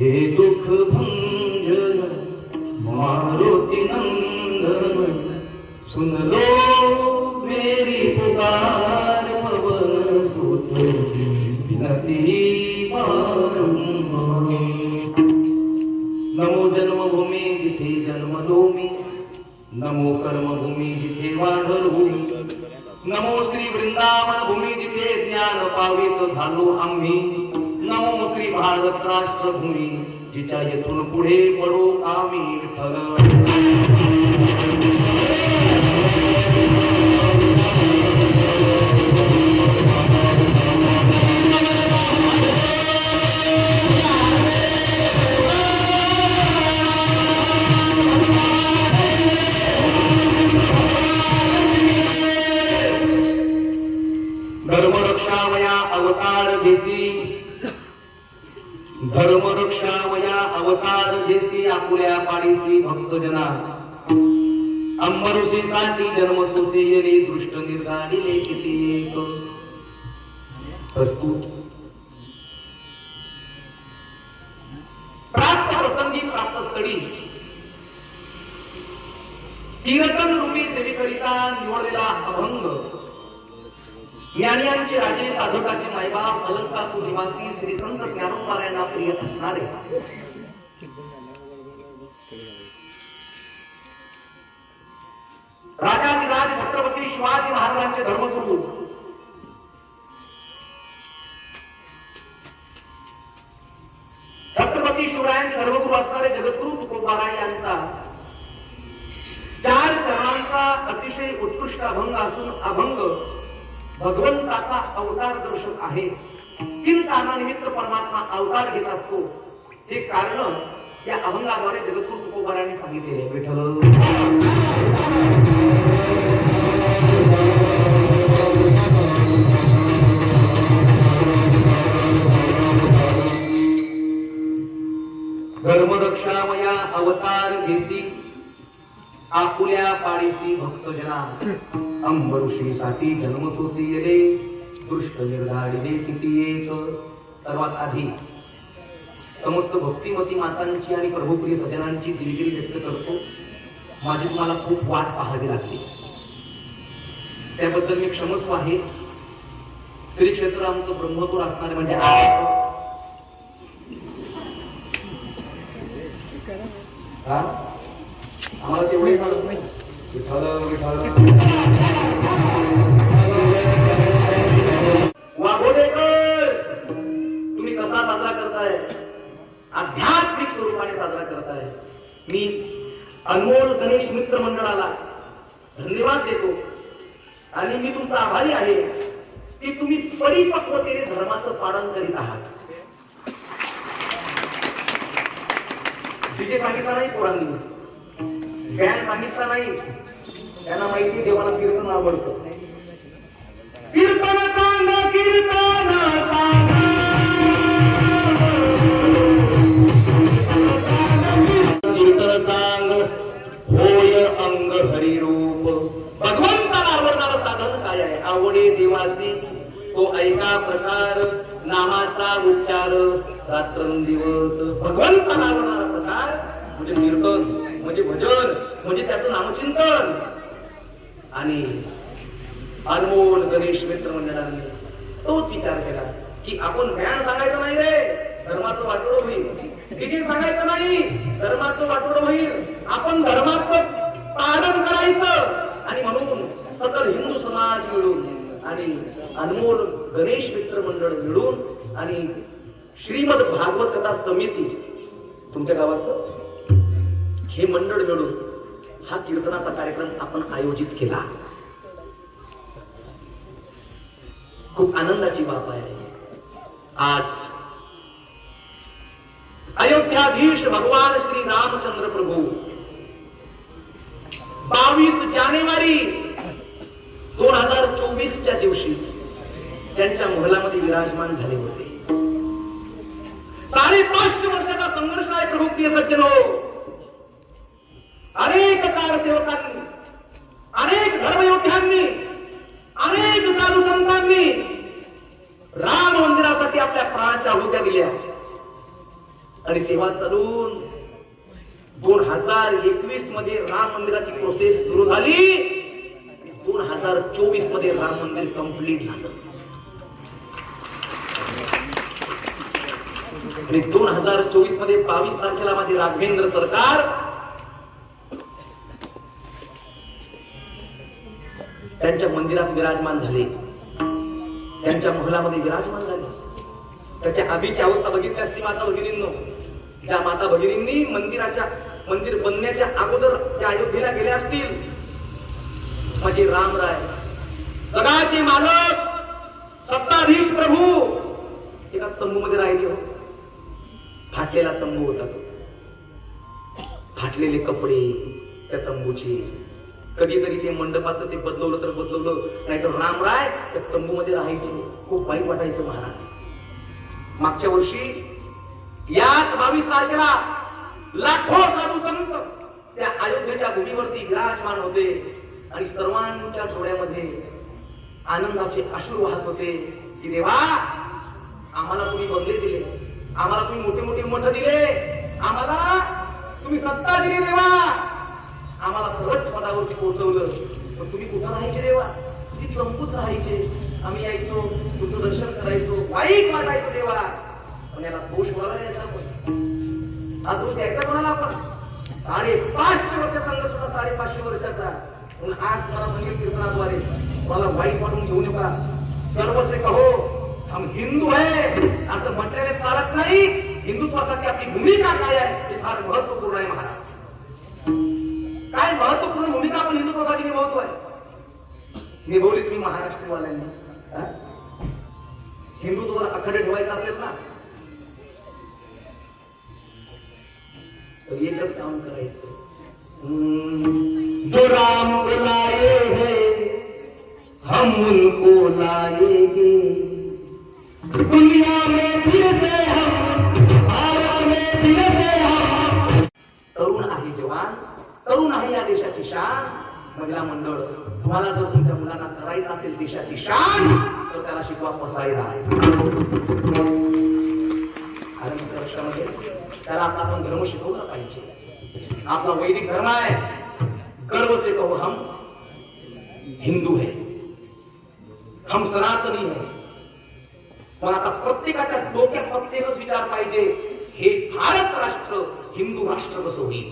हे दुःख भंजन मारुती नंदन सुन लो मेरी पुकार पवन सुत विनती. नमो कर्मभूमी जिथे वाढवून नमो श्री वृंदावन भूमी जिथे ज्ञान पावित झालो आम्ही. नमो श्री भारत राष्ट्र भूमी जिच्या येथून पुढे पडो आम्ही विठ्ठल. अंबरुषी साठी जन्म सुसियली दृष्ट निर्धारिले किती एक. प्रस्तुत. प्राप्त प्रसंगी प्राप्त स्थळी. कीर्तन रूपी सेवेकरिता निवडलेला अभंग. ज्ञानियांचे राजे साधकाचे मायबाप अलंकापूर निवासी श्री संत ज्ञानोपारायणा प्रिय असणारे. महाराजांचे धर्मगुरु छत्रपती शिवरायांचे धर्मगुरु असणारे जगद्गुरु तुकोबाराय यांचा चार चरणांचा अतिशय उत्कृष्ट अभंग असून अभंग भगवंताचा अवतार दर्शक आहे. तीन परमात्मा अवतार घेत असतो. हे कारण या अभंगाद्वारे जगद्गुरु तुकोबारायांनी सांगितले विठ्ठल पाडीसी भक्तजना अंबऋषीसाठी जन्म येले दृष्ट निर्धारिले किती एक सर्वात आधी. समस्त भक्तिमती मातांची आणि प्रभुप्रिय सजनांची दिलगिरी व्यक्त करतो. माझी तुम्हाला खूप वाट पाहावी लागली. त्याबद्दल मी क्षमस्व आहे. श्री क्षेत्र आमचं ब्रह्मपूर असणारे म्हणजे आहे. आम्हाला तेवढे कळत नाही विठ्ठल विठ्ठल वाघोडेकर तुम्ही कसा साजरा करताय? आध्यात्मिक स्वरूपाने साजरा करताय. मी अनमोल गणेश मित्र मंडळाला धन्यवाद देतो. आणि मी तुमचा आभारी आहे की तुम्ही परिपक्वतेने धर्माचं पालन करीत आहात. तिथे सांगितलं नाही पोरांनी. ज्ञान सांगितलं नाही. त्यांना माहिती देवाला कीर्तन आवडतं. कीर्तन कीर्तन सांग. कीर्तन सांग होय साधन काय आहे? आवडे देवासी. तो ऐका प्रकार नामाचा उच्चार रात्रंदिवस. भगवंताला आवडणारा प्रकार म्हणजे कीर्तन म्हणजे भजन. म्हणजे त्याचं नामचिंतन आणि अनमोल गणेश मित्र मंडळांनी तोच विचार केला की आपण ज्ञान सांगायचं नाही रे धर्माचं वाटोड होईल. किती सांगायचं नाही धर्माचं वाटोड होईल. आपण धर्माचं पालन करायचं. आणि म्हणून सकल हिंदू समाज मिळून आणि अनमोल गणेश मित्र मंडळ मिळून आणि श्रीमद भागवत कथा समिती तुमच्या गावाचं हे मंडळ मिळून हा कीर्तनाचा कार्यक्रम आपण आयोजित केला. खूप आनंदाची बाब आहे. आज अयोध्याधीश भगवान श्री रामचंद्र प्रभू बावीस जानेवारी दोन हजार चोवीसच्या दिवशी त्यांच्या मोहलामध्ये विराजमान झाले होते. साडेपाचशे वर्षाचा संघर्ष आहे प्रभू प्रिय सज्जन. हो अनेक कारसेवकांनी अनेक धर्मयोद्ध्यांनी अनेक साधू संतांनी राम मंदिरासाठी आपल्या प्राणाच्या आहुत्या दिल्या. आणि तेव्हा चालून दोन हजार एकवीसमध्ये राम मंदिराची प्रोसेस सुरू झाली. दोन हजार चोवीसमध्ये राम मंदिर कंप्लीट झालं. आणि दोन हजार चोवीसमध्ये बावीस तारखेला माझे राघवेंद्र सरकार त्यांच्या मंदिरात विराजमान झाले. त्यांच्या महलामध्ये विराजमान झाले. त्याच्या आधीची अवस्था बघितली असती माता भगिनींनो. ज्या माता भगिनींनी मंदिराच्या मंदिर बनण्याच्या अगोदर त्या अयोध्येला गेल्या असतील. म्हणजे रामराय. जगाचे मालक सत्ताधीश प्रभू. एका तंबू मध्ये राहिले हो. फाटलेला तंबू होता तो. फाटलेले कपडे त्या तंबूचे. कधीतरी ते मंडपाचं ते बदलवलं तर बदलवलं नाहीतर रामराय त्या तंबू मध्ये राहायचे. खूप वाईट वाटायचं महाराज. मागच्या वर्षी याच बावीस तारखेला लाखो साधू संत त्या अयोध्येच्या भूमीवरती विराजमान होते आणि सर्वांच्या डोळ्यामध्ये आनंदाचे अश्रू वाहत होते की देवा आम्हाला तुम्ही बंगले दिले आम्हाला तुम्ही मोठे मोठे मठ दिले आम्हाला तुम्ही सत्ता दिली देवा. आम्हाला सहज पदावरती पोहोचवलं. पण तुम्ही कुठं राहायचे देवा? तुम्ही संपूत राहायचे. आम्ही यायचो तुमचं दर्शन करायचो. वाईट वाटायचं देवा. पण याला दोष कोणाला द्यायचा आपण? हा दोष द्यायचा कोणाला आपण? साडे पाचशे संघर्ष होता साडेपाचशे वर्षाचा. म्हणून आज मला मंदिर कीर्तनाद्वारे मला वाईट वाटून घेऊ नका. सर्वसे कहो हम हिंदू है. असं म्हटलेले चालत नाही हिंदुत्वासाठी आपली भूमिका काय आहे ते फार महत्त्वपूर्ण आहे महाराज. काय महत्त्वपूर्ण भूमिका आपण हिंदुत्वासाठी निभावतोय निभवली तुम्ही महाराष्ट्रवाल्यांनी. हिंदुत्वाला अखंड ठेवायचं असेल ना? तर एकच काम करायचं. जो राम बुलाए हैं हम उनको लाएंगे दुनिया में महिला मंडळ तुम्हाला जर तुमच्या मुलांना करायचं असेल देशाची शान तर त्याला शिकवा पसायला आहे. त्याला आता आपण धर्म शिकवला पाहिजे. आपला वैदिक धर्म आहे. गर्व से कहो हम हिंदू है. हम सनातनी है. पण आता प्रत्येकाच्या डोक्यात प्रत्येकच विचार पाहिजे. हे भारत राष्ट्र हिंदू राष्ट्र कसं होईल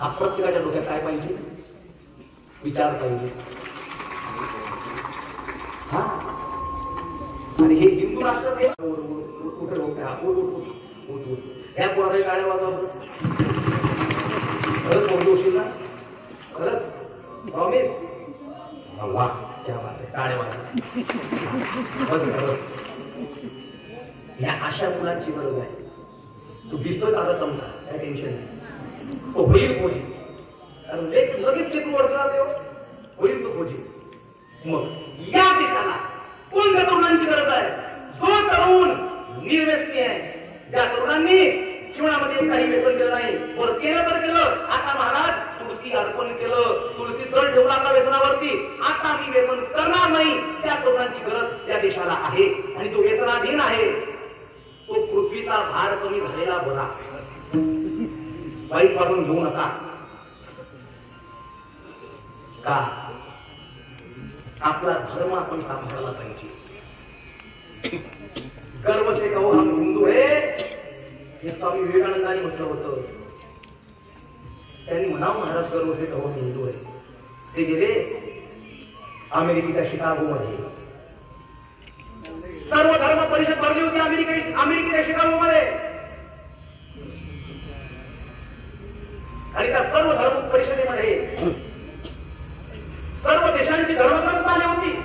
हा प्रत्येकाच्या डोक्यात काय पाहिजे? विचार पाहिजे. हा? आणि हे हिंदू राष्ट्र ते उठ, उठ, हा, उठ, उठ, उठ, उठ, पोराने गाड्या खरंच मोठी ना? खरंच? प्रॉमिस वा. त्या बात आहे. टाळ्या वाजवा. अशा मुलांची गरज आहे. तू दिसतोय आता समजा? काय टेन्शन नाही. तो होईल कोणी कारण लेख लगेच लेख वडकला तो होईल तो खोजी. मग या देशाला कोणत्या तरुणांची गरज आहे? जो तरुण निर्व्यसनी आहे. ज्या तरुणांनी जीवनामध्ये काही व्यसन केलं नाही बरं केलं तर केलं. आता महाराज तुळशी अर्पण केलं. तुळशी जळ ठेवला आता व्यसनावरती. आता मी व्यसन करणार नाही. त्या तरुणांची गरज त्या देशाला आहे. आणि तो व्यसनाधीन आहे. तो पृथ्वीचा भार कमी झालेला बरा. वाईट वाटून घेऊ नका. का? आपला धर्म आपण सांभाळला पाहिजे. गर्व ते कहो हम हिंदू आहे हे स्वामी विवेकानंदाने म्हटलं होतं. त्यांनी म्हणा महाराज गर्व ते कहो हिंदू आहे ते गेले अमेरिकेच्या शिकागो मध्ये परिषद भरली होती अमेरिके अमेरिकेच्या शिकागोमध्ये. आणि त्या सर्व धर्म परिषदेमध्ये सर्व देशांची धर्मग्रंथ आली होती.